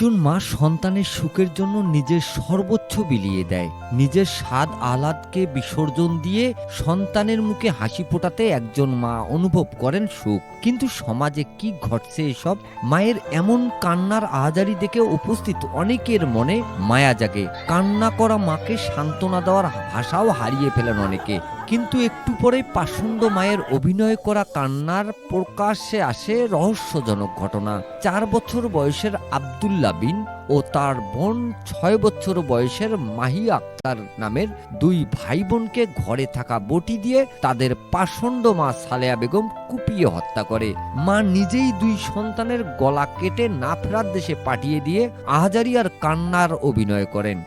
একজন মা সন্তানের সুখের জন্য নিজের সর্বোচ্চ বিলিয়ে দেয়। নিজের স্বাদ আহ্লাদকে বিসর্জন দিয়ে সন্তানের মুখে হাসি ফোটাতে একজন মা অনুভব করেন সুখ। কিন্তু সমাজে কি ঘটছে এসব? মায়ের এমন কান্নার আহাজারি দেখে উপস্থিত অনেকের মনে মায়া জাগে। কান্না করা মাকে সান্ত্বনা দেওয়ার ভাষাও হারিয়ে ফেলেন অনেকে। কিন্তু একটু পরে পাষণ্ড মায়ের অভিনয় করা কান্নার প্রকাশ্যে আসে রহস্যজনক ঘটনা। চার বছর বয়সের আবদুল্লা বিন ও তার বোন ছয় বছর বয়সের মাহি আক্তার নামের দুই ভাই বোনকে ঘরে থাকা বটি দিয়ে তাদের পাষণ্ড মা সালেয়া বেগম কুপিয়ে হত্যা করে। মা নিজেই দুই সন্তানের গলা কেটে না ফেরার দেশে পাঠিয়ে দিয়ে আহাজারি আর কান্নার অভিনয় করেন।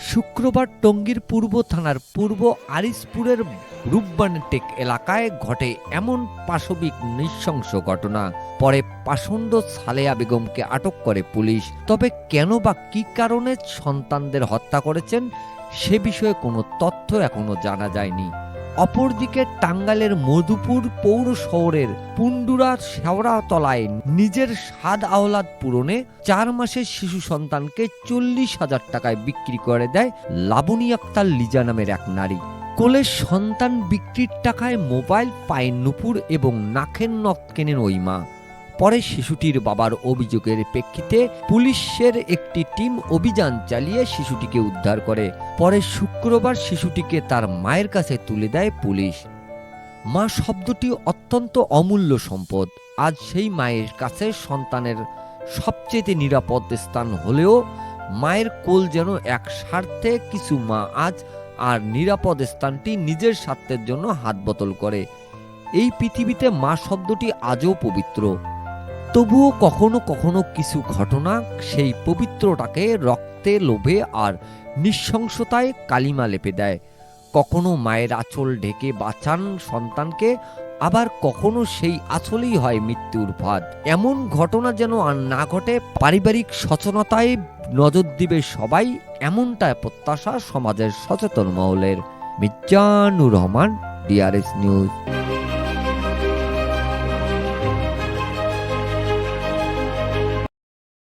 শুক্রবার টঙ্গীর পূর্ব থানার পূর্ব আরিসপুরের রূপবানটেক এলাকায় ঘটে এমন পাশবিক নৃশংস ঘটনা। পরে পাষণ্ড সালেয়া বেগমকে আটক করে পুলিশ। তবে কেন বা কি কারণে সন্তানদের হত্যা করেছেন, সে বিষয়ে কোনো তথ্য এখনও জানা যায়নি। অপরদিকে টাঙ্গালের মধুপুর পৌর শহরের পুন্ডুরার শেওড়াতলায় নিজের স্বাদ আহ্লাদ পূরণে চার মাসের শিশু সন্তানকে চল্লিশ হাজার টাকায় বিক্রি করে দেয় লাবণী আক্তার লিজা নামের এক নারী। কোলের সন্তান বিক্রির টাকায় মোবাইল, পায় নুপুর এবং নাখের নখ কেনেন ওই মা। পরে শিশুটির বাবার অভিযোগের প্রেক্ষিতে পুলিশের একটি টিম অভিযান চালিয়ে শিশুটিকে উদ্ধার করে। পরে শুক্রবার শিশুটিকে তার মায়ের কাছে তুলে দেয় পুলিশ। মা শব্দটি অত্যন্ত অমূল্য সম্পদ। আজ সেই মায়ের কাছে সন্তানের সবচেয়ে নিরাপদ স্থান হলেও মায়ের কোল যেন এক স্বার্থে কিছু মা আজ আর নিরাপদ স্থানটি নিজের স্বার্থের জন্য হাত বদল করে। এই পৃথিবীতে মা শব্দটি আজও পবিত্র। তবুও কখনো কখনো কিছু ঘটনা সেই পবিত্রটাকে রক্তে লোভে আর নিঃশংসতায় কালিমা লেপে দেয়। কখনো মায়ের আঁচল ঢেকে বাঁচান সন্তানকে, আবার কখনো সেই আঁচলেই হয় মৃত্যুর ভাত এমন ঘটনা যেন আর না ঘটে, পারিবারিক সচেতনতায় নজর দিবে সবাই, এমনটা প্রত্যাশা সমাজের সচেতন মহলের। মির্জানুর রহমান ডিআরএস নিউজ